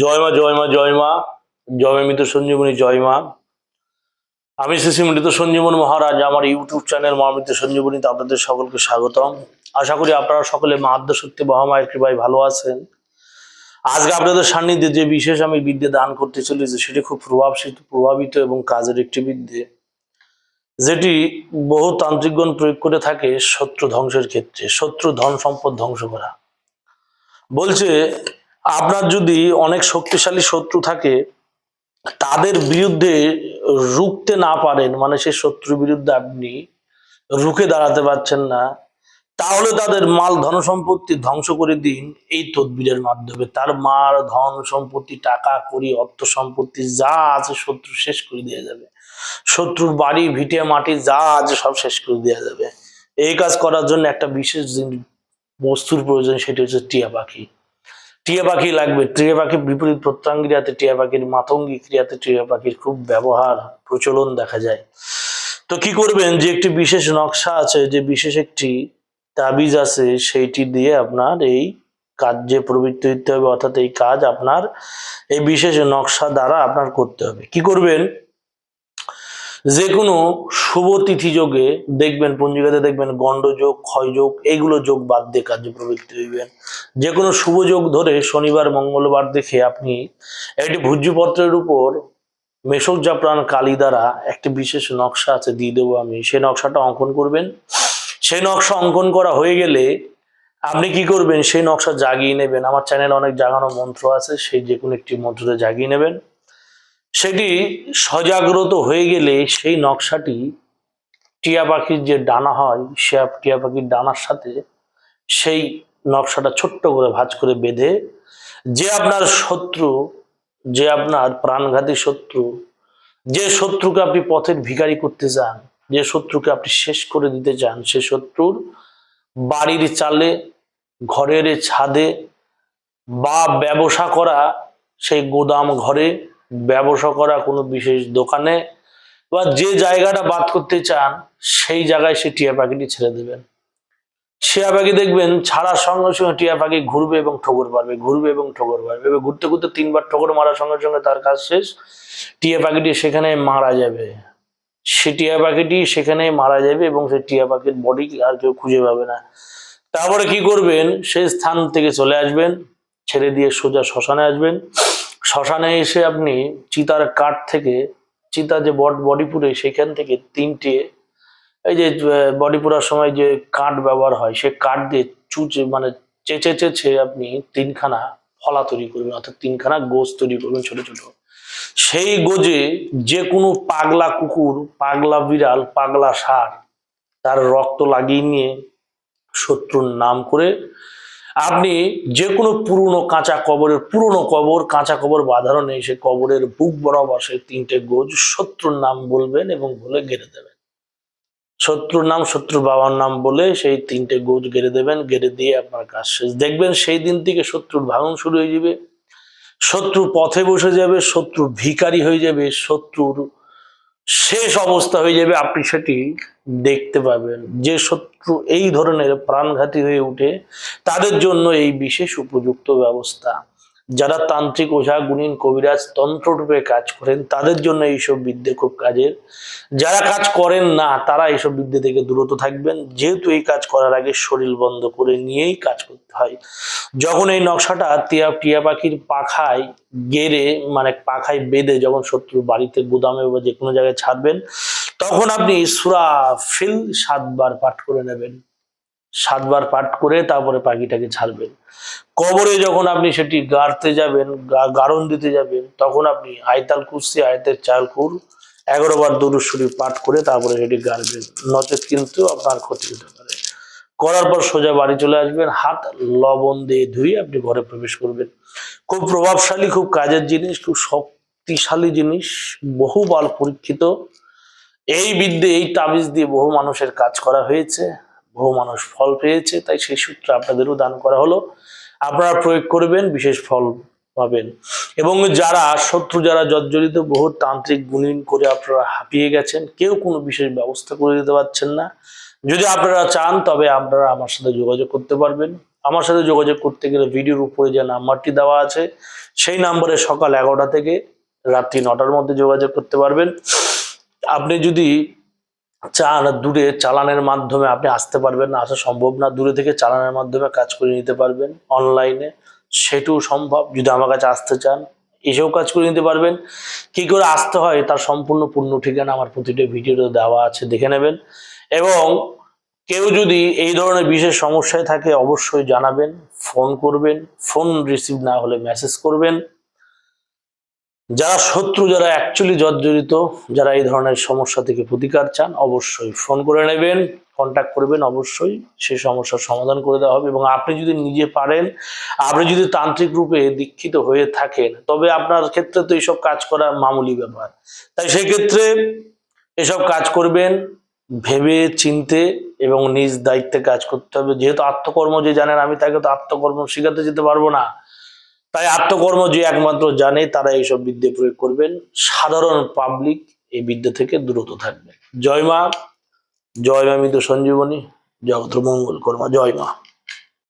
জয় মা জয় মা জয় মা। জয় মৃত সঞ্জীবনী, জয় মা। আমি শ্রী মৃত সঞ্জীবন মহারাজ, আমার ইউটিউব চ্যানেল মা মৃত সঞ্জীবনীতে আপনাদের সকলকে স্বাগতম। আশা করি আপনারা সকলে মা আদ্য সত্যি মহামায়ের কৃপায় ভালো আছেন। আজকে আপনাদের সান্নিধ্যে যে বিশেষ আমি বিদ্যে দান করতে চলেছি, সেটি খুব প্রভাবশীল প্রভাবিত এবং কাজের একটি বিদ্যে, যেটি বহু তান্ত্রিকগণ প্রয়োগ করে থাকে শত্রু ধ্বংসের ক্ষেত্রে, শত্রু ধন সম্পদ ধ্বংস করা। বলছে আপনার যদি অনেক শক্তিশালী শত্রু থাকে, তাদের বিরুদ্ধে রুখতে না পারেন মানে সেই শত্রুর বিরুদ্ধে আপনি রুখে দাঁড়াতে পারছেন না, তাহলে তাদের মাল ধন সম্পত্তি ধ্বংস করে দিন এই তদবিরের মাধ্যমে। তার মাল, ধন সম্পত্তি, টাকা করি অর্থ সম্পত্তি, যা আছে শত্রু শেষ করে দেওয়া যাবে। শত্রুর বাড়ি, ভিটে, মাটি, যা আছে সব শেষ করে দেওয়া যাবে। এই কাজ করার জন্য একটা বিশেষ বস্তুর প্রয়োজন, সেটি হচ্ছে টিয়া পাখি। টিয়া পাখি লাগবে। টিয়া পাখির বিপরীত প্রত্যাঙ্গিরাতে টিয়া পাখির মাতঙ্গি ক্রিয়াতে টিয়া পাখির খুব ব্যবহার, প্রচলন দেখা যায়। তো কি করবেন? যে একটি বিশেষ নকশা আছে, যে বিশেষ একটি তাবিজ আছে, সেইটি দিয়ে আপনার এই কাজ প্রবৃত্তি হইতে হবে, অর্থাৎ এই কাজ আপনার, এই বিশেষ নকশা দ্বারা আপনার করতে হবে। কি করবেন? যে কোনো শুভ তিথি যোগে দেখবেন, পঞ্জিকাতে দেখবেন গণ্ডযোগ ক্ষয়যোগ এইগুলো যোগ বাদ দিয়ে কার্য প্রবৃত্তি হইবেন। যে কোনো শুভ যোগ ধরে শনিবার, মঙ্গলবার দেখে আপনি একটি ভূজ্যপত্রের উপর মেষক জাপ্রাণ কালী দ্বারা একটি বিশেষ নকশা আছে, দিয়ে দেবো আমি। সেই নকশাটা অঙ্কন করবেন। সেই নকশা অঙ্কন করা হয়ে গেলে আপনি কি করবেন? সেই নকশা জাগিয়ে নেবেন। আমার চ্যানেলে অনেক জাগানো মন্ত্র আছে, সেই যে কোনো একটি মন্ত্রতে জাগিয়ে নেবেন। সেটি সজাগ্রত হয়ে গেলে সেই নকশাটি টিয়া পাখির যে ডানা হয়, সে টিয়া পাখির ডানার সাথে সেই নকশাটা ছোট্ট করে ভাঁজ করে বেঁধে যে আপনার শত্রু, যে আপনার প্রাণঘাতী শত্রু, যে শত্রুকে আপনি পথের ভিখারি করতে চান, যে শত্রুকে আপনি শেষ করে দিতে চান, সে শত্রুর বাড়ির চালে, ঘরের ছাদে বা ব্যবসা করা, সেই গোদাম ঘরে ব্যবসা করা কোনো বিশেষ দোকানে বা যে জায়গাটা বাদ করতে চান, সেই জায়গায় সে টিয়া পাখিটি ছেড়ে দেবেন। টিয়া পাখি দেখবেন ছাড়ার সঙ্গে সঙ্গে টিয়া পাখি ঘুরবে এবং ঠোকর পারবে ঘুরবে এবং ঠোকর পারবে এবার ঘুরতে ঘুরতে তিনবার ঠোকর মারার সঙ্গে সঙ্গে তার কাজ শেষ। টিয়া পাখিটি সেখানে মারা যাবে। সে টিয়া পাখিটি সেখানে মারা যাবে এবং সে টিয়া পাখির বডি আর কেউ খুঁজে পাবে না। তারপরে কি করবেন? সেই স্থান থেকে চলে আসবেন, ছেড়ে দিয়ে সোজা শ্মশানে আসবেন। শ্মশানে এসে আপনি চিতার কাঠ থেকে, চিতা যে বড বডি পুরে সেখান থেকে তিনটে এই যে বডি পুরার সময় যে কাঠ ব্যবহার হয়, সে কাঠ দিয়ে চুচে মানে চেচে চেচে আপনি তিনখানা ফলা তৈরি করবেন, অর্থাৎ তিনখানা গোজ তৈরি করবেন ছোট ছোট। সেই গোজে যে কোনো পাগলা কুকুর, পাগলা বিড়াল, পাগলা ষাঁড়, তার রক্ত লাগিয়ে নিয়ে শত্রুর নাম করে আপনি যে কোনো পুরনো কাঁচা কবরের, পুরনো কবর, কাঁচা কবর বাঁধানো নেই, সে কবরের বুক বরাবর সে তিনটে গোজ শত্রুর নাম বলবেন এবং বলে গেড়ে দেবেন। শত্রুর নাম শত্রু বাবার নাম বলে সেই তিনটে গোজ গেড়ে দেবেন, গেড়ে দিয়ে আপনার কাজ শেষ। দেখবেন সেই দিন থেকে শত্রুর ভাঙন শুরু হয়ে যাবে। শত্রু পথে বসে যাবে শত্রু ভিখারি হয়ে যাবে, শত্রুর শেষ অবস্থা হয়ে যাবে। আপনি সেটি দেখতে পাবেন যে শত্রু এই ধরনের প্রাণঘাতী হয়ে উঠে তাদের জন্য এই বিশেষ উপযুক্ত ব্যবস্থা। যারা তান্ত্রিক ওঝা গুণিন কবিরাজ তন্ত্ররূপে কাজ করেন, তাদের জন্য এইসব বিদ্যে খুব কাজের। যারা কাজ করেন না, তারা এইসব বিদ্যে থেকে দূরত থাকবেন। যেহেতু এই কাজ করার আগে শরীর বন্ধ করে নিয়েই কাজ করতে হয়। যখন এই নকশাটা টিয়া টিয়া পাখির পাখায় গেড়ে মানে পাখায় বেঁধে যখন শত্রুর বাড়িতে গুদামে বা যে কোনো জায়গায় ছাড়বেন, তখন আপনি সুরা ফিল সাতবার পাঠ করে নেবেন। সাতবার পাঠ করে তারপরে পাখিটাকে ছাড়বেন। কবরে যখন আপনি সেটি গাড়তে যাবেন গারণ দিতে যাবেন, তখন আপনি আয়তাল কুস্তি আয়তের চালকুর এগারো বার দরুদ শরীফ পাঠ করে তারপরে সেটি গাড়বেন। নচেত কিন্তু আপনার ক্ষতি হতে পারে। করার পর সোজা বাড়ি চলে আসবেন, হাত লবণ দিয়ে ধুয়ে আপনি ঘরে প্রবেশ করবেন। খুব প্রভাবশালী, খুব কাজের জিনিস, খুব শক্তিশালী জিনিস বহুবার পরীক্ষিত। এই বিদ্যে, এই তাবিজ দিয়ে বহু মানুষের কাজ করা হয়েছে। বহু মানুষ ফল পেয়েছে, তাই সেই সূত্রে আপনাদেরও দান করা হলো। আপনারা প্রয়োগ করবেন, বিশেষ ফল পাবেন। এবং যারা শত্রু, যারা জর্জরিত, বহু তান্ত্রিক গুণীন করে আপনারা হাঁপিয়ে গেছেন, কেউ কোনো বিশেষ ব্যবস্থা করে দিতে পারছেন না। যদি আপনারা চান, তবে আপনারা আমার সাথে যোগাযোগ করতে পারবেন। আমার সাথে যোগাযোগ করতে গেলে ভিডিওর উপরে যে নাম্বারটি দেওয়া আছে, সেই নাম্বারে সকাল এগারোটা থেকে রাত্রি নটার মধ্যে যোগাযোগ করতে পারবেন। আপনি যদি চান দূরে চালানের মাধ্যমে আপনি আসতে পারবেন না, আসা সম্ভব না। দূরে থেকে চালানের মাধ্যমে কাজ করে নিতে পারবেন অনলাইনে। সেটাও সম্ভব যদি আমার কাছে আসতে চান। এসেও কাজ করে নিতে পারবেন। কি করে আসতে হয় তার সম্পূর্ণ পূর্ণ ঠিকানা আমার প্রতিটা ভিডিওতে দেওয়া আছে, দেখে নেবেন। এবং কেউ যদি এই ধরনের বিশেষ সমস্যায় থাকে অবশ্যই জানাবেন, ফোন করবেন। ফোন রিসিভ না হলে মেসেজ করবেন। যারা শত্রু, যারা অ্যাকচুয়ালি জর্জরিত, যারা এই ধরনের সমস্যা থেকে প্রতিকার চান, অবশ্যই ফোন করে নেবেন কন্ট্যাক্ট করবেন, অবশ্যই সেই সমস্যার সমাধান করে দেওয়া হবে এবং আপনি যদি নিজে পারেন, আপনি যদি তান্ত্রিক রূপে দীক্ষিত হয়ে থাকেন, তবে আপনার ক্ষেত্রে তো এইসব কাজ করা মামুলি ব্যাপার। তাই সেই ক্ষেত্রে এসব কাজ করবেন, ভেবে চিনতে এবং নিজ দায়িত্বে কাজ করতে হবে। যেহেতু আত্মকর্ম যে জানেন আমি, তাকে তো আত্মকর্ম শেখাতে যেতে পারব না। তাই আত্মকর্ম যে একমাত্র জানে, তারা এইসব বিদ্যে প্রয়োগ করবেন। সাধারণ পাবলিক এই বিদ্যা থেকে দূরত থাকবে জয় মা জয় মা মৃত সঞ্জীবনী জগত মঙ্গল কর্মা, জয় মা।